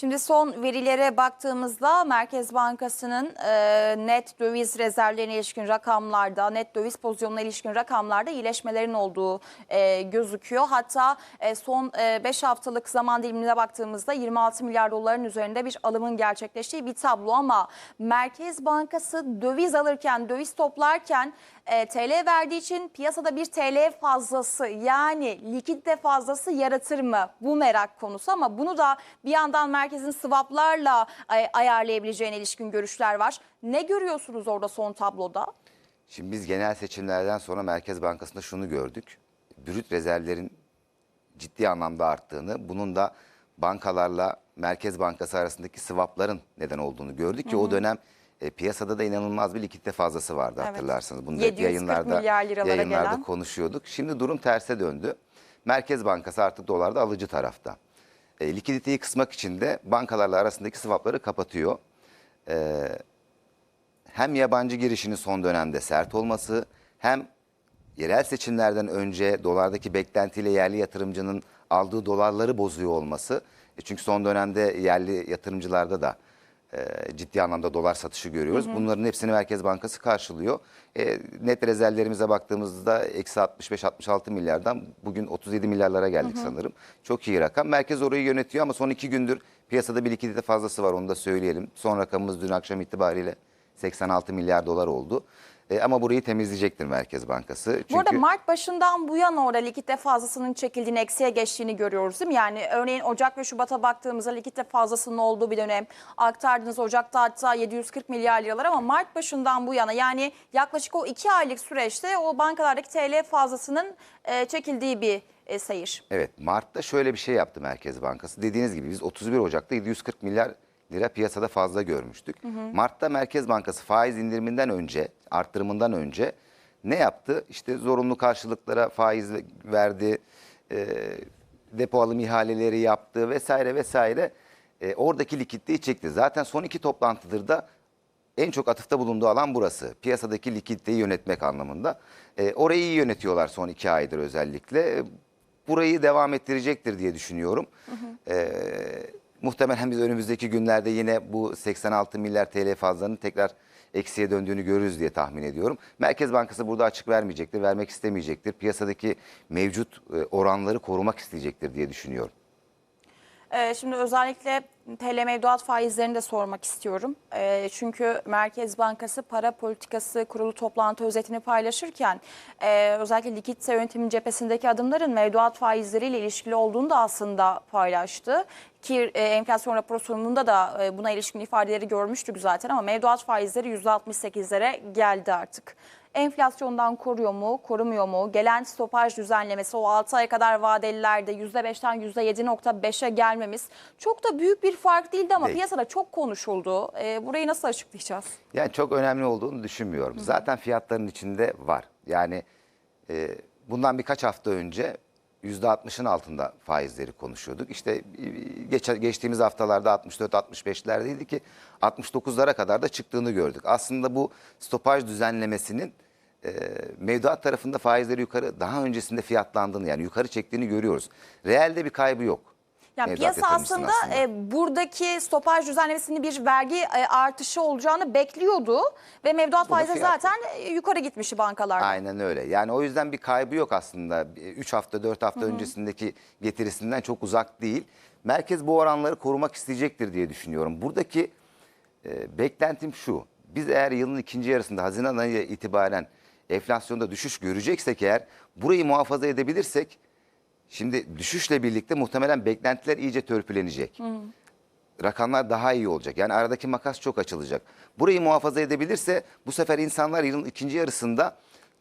Şimdi son verilere baktığımızda Merkez Bankası'nın e, net döviz rezervlerine ilişkin rakamlarda, net döviz pozisyonuna ilişkin rakamlarda iyileşmelerin olduğu e, gözüküyor. Hatta e, son 5 haftalık zaman dilimine baktığımızda 26 milyar doların üzerinde bir alımın gerçekleştiği bir tablo ama Merkez Bankası döviz alırken, döviz toplarken e, TL verdiği için piyasada bir TL fazlası yani likidite fazlası yaratır mı? Bu merak konusu ama bunu da bir yandan merkezin swaplarla ay- ayarlayabileceğine ilişkin görüşler var. Ne görüyorsunuz orada son tabloda? Şimdi biz genel seçimlerden sonra Merkez Bankası'nda şunu gördük. Brüt rezervlerin ciddi anlamda arttığını, bunun da bankalarla Merkez Bankası arasındaki swapların neden olduğunu gördük ki o dönem e, piyasada da inanılmaz bir likidite fazlası vardı Evet. hatırlarsanız. Bunu 740 yayınlarda, yayınlarda gelen. konuşuyorduk. Şimdi durum terse döndü. Merkez Bankası artık dolarda alıcı tarafta. E, likiditeyi kısmak için de bankalarla arasındaki swapları kapatıyor hem yabancı girişinin son dönemde sert olması hem yerel seçimlerden önce dolardaki beklentiyle yerli yatırımcının aldığı dolarları bozuyor olması. E Çünkü son dönemde yerli yatırımcılarda da e, ciddi anlamda dolar satışı görüyoruz. Bunların hepsini Merkez Bankası karşılıyor. E, net rezervlerimize baktığımızda eksi 65-66 milyardan bugün 37 milyarlara geldik sanırım. Çok iyi rakam. Merkez orayı yönetiyor ama son iki gündür piyasada bir likidite fazlası var onu da söyleyelim. Son rakamımız dün akşam itibariyle 86 milyar dolar oldu. E, ama burayı temizleyecektir Merkez Bankası. Çünkü Burada Mart başından bu yana orada likidite fazlasının çekildiğini, eksiye geçtiğini görüyoruz değil mi? Yani örneğin Ocak ve Şubat'a baktığımızda likidite fazlasının olduğu bir dönem aktardınız. Ocak'ta hatta 740 milyar liralar ama Mart başından bu yana yani yaklaşık o iki aylık süreçte o bankalardaki TL fazlasının e, çekildiği bir e, seyir. Evet Mart'ta şöyle bir şey yaptı Merkez Bankası. Dediğiniz gibi biz 31 Ocak'ta 740 milyar lira piyasada fazla görmüştük. Mart'ta Merkez Bankası faiz indiriminden önce, arttırımından önce ne yaptı? İşte zorunlu karşılıklara faiz verdi, e, depo alım ihaleleri yaptı vesaire vesaire. E, oradaki likiditeyi çekti. Zaten son iki toplantıdır da en çok atıfta bulunduğu alan burası. Piyasadaki likiditeyi yönetmek anlamında. E, orayı iyi yönetiyorlar son iki aydır özellikle. E, Burayı devam ettirecektir diye düşünüyorum. E, muhtemelen biz önümüzdeki günlerde yine bu 86 milyar TL fazlanın tekrar eksiye döndüğünü görürüz diye tahmin ediyorum. Merkez Bankası burada açık vermeyecektir, vermek istemeyecektir. Piyasadaki mevcut e, oranları korumak isteyecektir diye düşünüyorum. Ee, şimdi özellikle TL mevduat faizlerini de sormak istiyorum. Ee, çünkü Merkez Bankası para politikası kurulu toplantı özetini paylaşırken e, özellikle likidite yönetimin cephesindeki adımların mevduat faizleriyle ilişkili olduğunu da aslında paylaştı. Ki e, enflasyon raporu sunumunda da e, buna ilişkin ifadeleri görmüştük zaten ama mevduat faizleri %68'lere geldi artık enflasyondan koruyor mu, korumuyor mu? Gelen stopaj düzenlemesi o 6 ay kadar vadelilerde %5'ten %7.5'e gelmemiz çok da büyük bir fark değildi ama Değil. piyasada çok konuşuldu. Ee, burayı nasıl açıklayacağız? Yani çok önemli olduğunu düşünmüyorum. Zaten fiyatların içinde var. Yani e, bundan birkaç hafta önce %60'ın altında faizleri konuşuyorduk. İşte e, geç, geçtiğimiz haftalarda 64-65'lerdeydi ki 69'lara kadar da çıktığını gördük. Aslında bu stopaj düzenlemesinin e, mevduat tarafında faizleri yukarı daha öncesinde fiyatlandığını yani yukarı çektiğini görüyoruz. Realde bir kaybı yok. Yani piyasa yatırımcısının aslında, e, buradaki stopaj düzenlemesinin bir vergi e, artışı olacağını bekliyordu ve mevduat faizi zaten e, yukarı gitmişti bankalarda. Aynen öyle. Yani o yüzden bir kaybı yok aslında. 3 hafta 4 hafta öncesindeki getirisinden çok uzak değil. Merkez bu oranları korumak isteyecektir diye düşünüyorum. Buradaki e, beklentim şu. Biz eğer yılın ikinci yarısında Haziran ayı itibaren enflasyonda düşüş göreceksek eğer burayı muhafaza edebilirsek şimdi düşüşle birlikte muhtemelen beklentiler iyice törpülenecek rakamlar daha iyi olacak. Yani aradaki makas çok açılacak. Burayı muhafaza edebilirse bu sefer insanlar yılın ikinci yarısında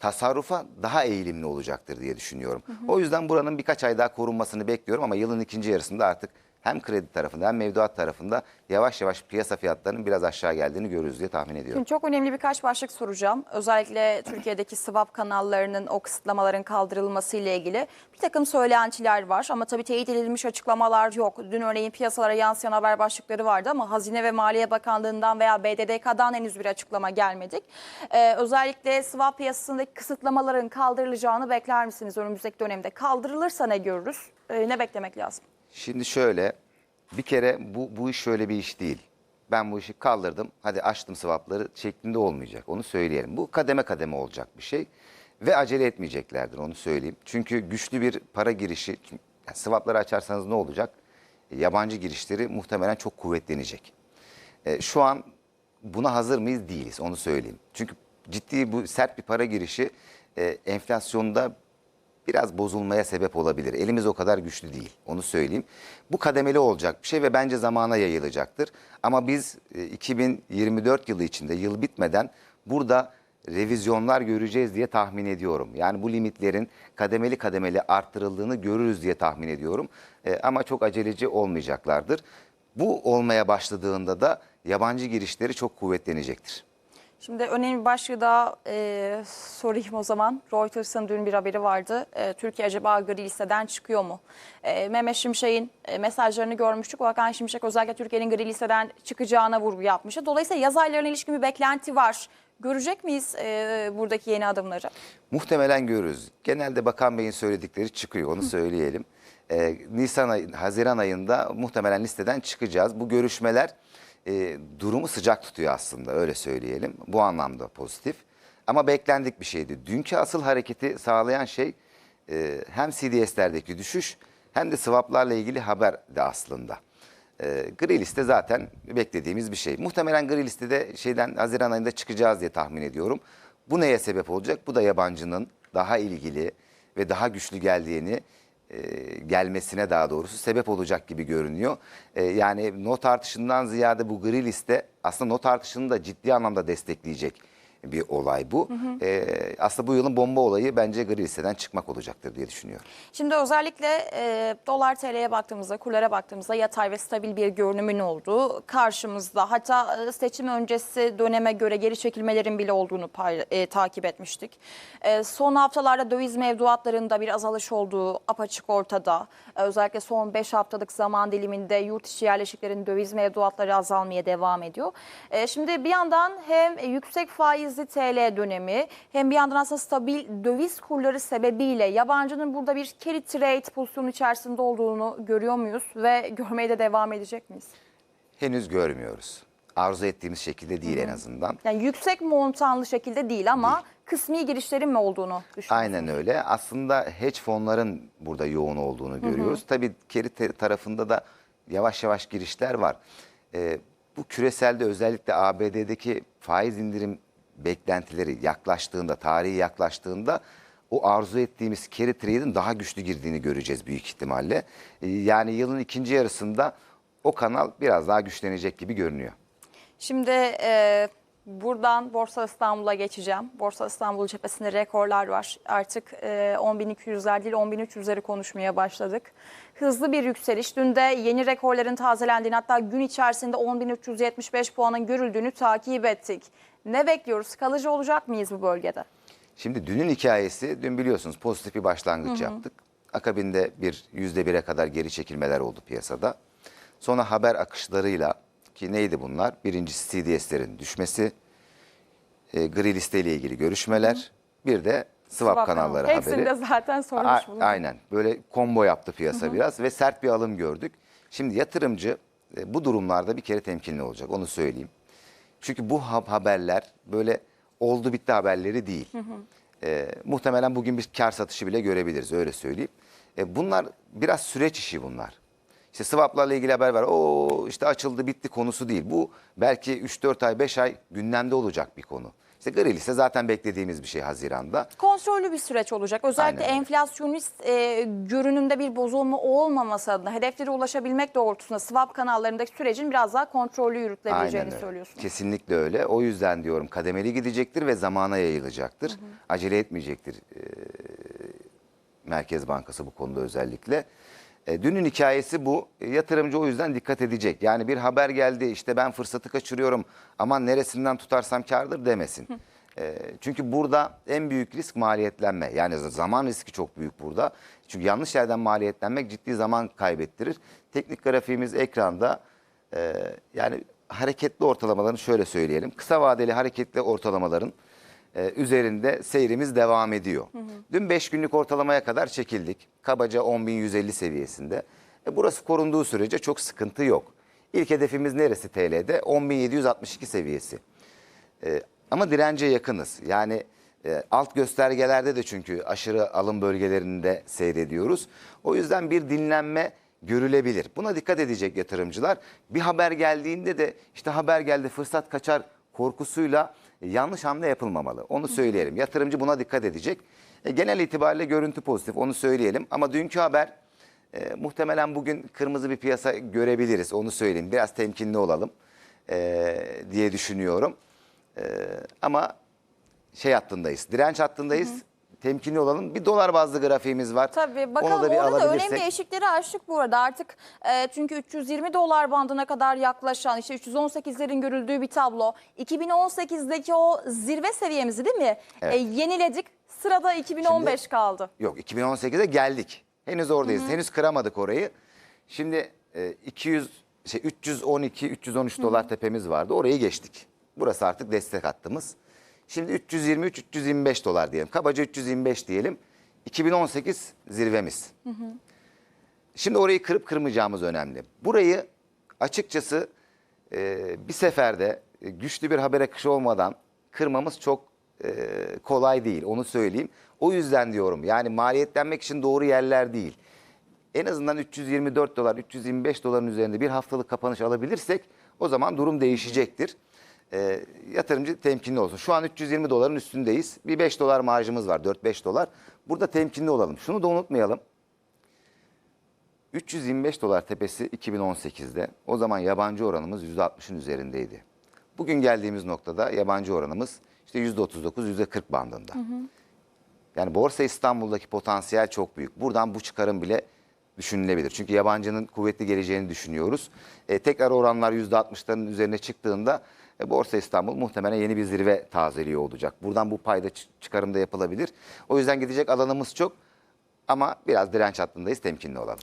tasarrufa daha eğilimli olacaktır diye düşünüyorum. O yüzden buranın birkaç ay daha korunmasını bekliyorum ama yılın ikinci yarısında artık hem kredi tarafında hem mevduat tarafında yavaş yavaş piyasa fiyatlarının biraz aşağı geldiğini görürüz diye tahmin ediyorum. Şimdi çok önemli birkaç başlık soracağım. Özellikle Türkiye'deki swap kanallarının o kısıtlamaların kaldırılması ile ilgili bir takım söylentiler var. Ama tabii teyit edilmiş açıklamalar yok. Dün örneğin piyasalara yansıyan haber başlıkları vardı ama Hazine ve Maliye Bakanlığı'ndan veya BDDK'dan henüz bir açıklama gelmedik. Ee, özellikle swap piyasasındaki kısıtlamaların kaldırılacağını bekler misiniz önümüzdeki dönemde? Kaldırılırsa ne görürüz? Ee, ne beklemek lazım? Şimdi şöyle bir kere bu, bu iş şöyle bir iş değil. Ben bu işi kaldırdım, hadi açtım swapları şeklinde olmayacak. Onu söyleyelim. Bu kademe kademe olacak bir şey. Ve acele etmeyeceklerdir onu söyleyeyim. Çünkü güçlü bir para girişi, yani swapları açarsanız ne olacak? E, Yabancı girişleri muhtemelen çok kuvvetlenecek. E, şu an buna hazır mıyız? Değiliz onu söyleyeyim. Çünkü ciddi bu sert bir para girişi e, enflasyonda biraz bozulmaya sebep olabilir. Elimiz o kadar güçlü değil. Onu söyleyeyim. Bu kademeli olacak bir şey ve bence zamana yayılacaktır. Ama biz e, 2024 yılı içinde yıl bitmeden burada revizyonlar göreceğiz diye tahmin ediyorum. Yani bu limitlerin kademeli kademeli arttırıldığını görürüz diye tahmin ediyorum. E, ama çok aceleci olmayacaklardır. Bu olmaya başladığında da yabancı girişleri çok kuvvetlenecektir. Şimdi önemli bir başlığı daha e, sorayım o zaman. Reuters'ın dün bir haberi vardı. E, Türkiye acaba gri listeden çıkıyor mu? E, Mehmet Şimşek'in e, mesajlarını görmüştük. Hakan Şimşek özellikle Türkiye'nin gri listeden çıkacağına vurgu yapmıştı. Dolayısıyla yaz aylarına ilişkin bir beklenti var. Görecek miyiz e, buradaki yeni adımları? Muhtemelen görürüz. Genelde Bakan Bey'in söyledikleri çıkıyor onu söyleyelim. Ee, Nisan ayı, Haziran ayında muhtemelen listeden çıkacağız. Bu görüşmeler e, durumu sıcak tutuyor aslında öyle söyleyelim. Bu anlamda pozitif. Ama beklendik bir şeydi. Dünkü asıl hareketi sağlayan şey e, hem CDS'lerdeki düşüş hem de swaplarla ilgili haber de aslında. E, gri liste zaten beklediğimiz bir şey. Muhtemelen gri listede şeyden Haziran ayında çıkacağız diye tahmin ediyorum. Bu neye sebep olacak? Bu da yabancının daha ilgili ve daha güçlü geldiğini gelmesine daha doğrusu sebep olacak gibi görünüyor. E, yani not artışından ziyade bu gri liste aslında not artışını da ciddi anlamda destekleyecek bir olay bu. E, aslında bu yılın bomba olayı bence gri listeden çıkmak olacaktır diye düşünüyorum. Şimdi özellikle e, dolar TL'ye baktığımızda, kurlara baktığımızda yatay ve stabil bir görünümün olduğu karşımızda. Hatta e, seçim öncesi döneme göre geri çekilmelerin bile olduğunu e, takip etmiştik. E, son haftalarda döviz mevduatlarında bir azalış olduğu apaçık ortada. E, özellikle son 5 haftalık zaman diliminde yurt içi yerleşiklerin döviz mevduatları azalmaya devam ediyor. E, şimdi bir yandan hem yüksek faizli TL dönemi hem bir yandan aslında stabil döviz kurları sebebiyle yabancının burada bir carry trade pozisyonu içerisinde olduğunu görüyor muyuz ve görmeye de devam edecek miyiz? Henüz görmüyoruz. Arzu ettiğimiz şekilde değil en azından. Yani yüksek montanlı şekilde değil ama kısmi girişlerin mi olduğunu düşünüyorsunuz? Aynen öyle. Aslında hedge fonların burada yoğun olduğunu görüyoruz. Tabii keri te- tarafında da yavaş yavaş girişler var. Ee, bu küreselde özellikle ABD'deki faiz indirim beklentileri yaklaştığında, tarihi yaklaştığında o arzu ettiğimiz carry trade'in daha güçlü girdiğini göreceğiz büyük ihtimalle. Ee, yani yılın ikinci yarısında o kanal biraz daha güçlenecek gibi görünüyor. Şimdi e, buradan Borsa İstanbul'a geçeceğim. Borsa İstanbul cephesinde rekorlar var. Artık e, 10.200'ler değil 10.300'leri konuşmaya başladık. Hızlı bir yükseliş. Dün de yeni rekorların tazelendiğini hatta gün içerisinde 10.375 puanın görüldüğünü takip ettik. Ne bekliyoruz? Kalıcı olacak mıyız bu bölgede? Şimdi dünün hikayesi, dün biliyorsunuz pozitif bir başlangıç yaptık. Akabinde bir yüzde bire kadar geri çekilmeler oldu piyasada. Sonra haber akışlarıyla ki neydi bunlar? Birincisi CDS'lerin düşmesi, e, gri listeyle ilgili görüşmeler, bir de swap, Swap kanalları kanalı. haberi. Hepsini de zaten sormuş bulunduk. Aynen. Böyle combo yaptı piyasa biraz ve sert bir alım gördük. Şimdi yatırımcı e, bu durumlarda bir kere temkinli olacak onu söyleyeyim. Çünkü bu ha- haberler böyle oldu bitti haberleri değil. E, muhtemelen bugün bir kar satışı bile görebiliriz öyle söyleyeyim. E, bunlar biraz süreç işi bunlar. İşte swaplarla ilgili haber var. O işte açıldı bitti konusu değil. Bu belki 3-4 ay 5 ay gündemde olacak bir konu. İşte gri liste zaten beklediğimiz bir şey Haziran'da. Kontrollü bir süreç olacak. Özellikle Aynen öyle. enflasyonist e, görünümde bir bozulma olmaması adına hedeflere ulaşabilmek doğrultusunda swap kanallarındaki sürecin biraz daha kontrollü yürütülebileceğini öyle. söylüyorsunuz. Kesinlikle öyle. O yüzden diyorum kademeli gidecektir ve zamana yayılacaktır. Acele etmeyecektir e, Merkez Bankası bu konuda özellikle. E, dünün hikayesi bu. E, yatırımcı o yüzden dikkat edecek. Yani bir haber geldi işte ben fırsatı kaçırıyorum aman neresinden tutarsam kardır demesin. E, çünkü burada en büyük risk maliyetlenme. Yani zaman riski çok büyük burada. Çünkü yanlış yerden maliyetlenmek ciddi zaman kaybettirir. Teknik grafiğimiz ekranda. Yani hareketli ortalamaların şöyle söyleyelim. Kısa vadeli hareketli ortalamaların e, üzerinde seyrimiz devam ediyor. Dün 5 günlük ortalamaya kadar çekildik. Kabaca 10.150 seviyesinde. E, burası korunduğu sürece çok sıkıntı yok. İlk hedefimiz neresi TL'de? 10.762 seviyesi. E, ama dirence yakınız. Yani e, alt göstergelerde de çünkü aşırı alım bölgelerinde seyrediyoruz. O yüzden bir dinlenme görülebilir. Buna dikkat edecek yatırımcılar. Bir haber geldiğinde de işte haber geldi fırsat kaçar korkusuyla yanlış hamle yapılmamalı. Onu söyleyelim. Yatırımcı buna dikkat edecek. E, genel itibariyle görüntü pozitif onu söyleyelim. Ama dünkü haber e, muhtemelen bugün kırmızı bir piyasa görebiliriz. Onu söyleyeyim. Biraz temkinli olalım e, diye düşünüyorum. E, ama şey hattındayız. Direnç hattındayız. Temkinli olalım. Bir dolar bazlı grafiğimiz var. Tabii bakalım Onu da bir orada da alabilirsek. önemli eşikleri aştık bu arada artık e, çünkü 320 dolar bandına kadar yaklaşan işte 318'lerin görüldüğü bir tablo. 2018'deki o zirve seviyemizi değil mi Evet. E, yeniledik sırada 2015 kaldı. Yok 2018'e geldik. Henüz oradayız. Henüz kıramadık orayı. Şimdi e, 200 şey 312 313 dolar tepemiz vardı. Orayı geçtik. Burası artık destek hattımız. Şimdi 323 325 dolar diyelim. Kabaca 325 diyelim. 2018 zirvemiz. Şimdi orayı kırıp kırmayacağımız önemli. Burayı açıkçası e, bir seferde e, güçlü bir haber akışı olmadan kırmamız çok e, kolay değil. Onu söyleyeyim. O yüzden diyorum yani maliyetlenmek için doğru yerler değil. En azından 324 dolar, 325 doların üzerinde bir haftalık kapanış alabilirsek o zaman durum değişecektir. E, yatırımcı temkinli olsun. Şu an 320 doların üstündeyiz. Bir 5 dolar marjımız var, 4-5 dolar. Burada temkinli olalım. Şunu da unutmayalım. 325 dolar tepesi 2018'de. O zaman yabancı oranımız %60'ın üzerindeydi. Bugün geldiğimiz noktada yabancı oranımız işte %39, %40 bandında. Yani Borsa İstanbul'daki potansiyel çok büyük. Buradan bu çıkarım bile düşünülebilir. Çünkü yabancının kuvvetli geleceğini düşünüyoruz. E, tekrar oranlar %60'ların üzerine çıktığında e, Borsa İstanbul muhtemelen yeni bir zirve tazeliği olacak. Buradan bu payda çı- çıkarım da yapılabilir. O yüzden gidecek alanımız çok ama biraz direnç hattındayız temkinli olalım.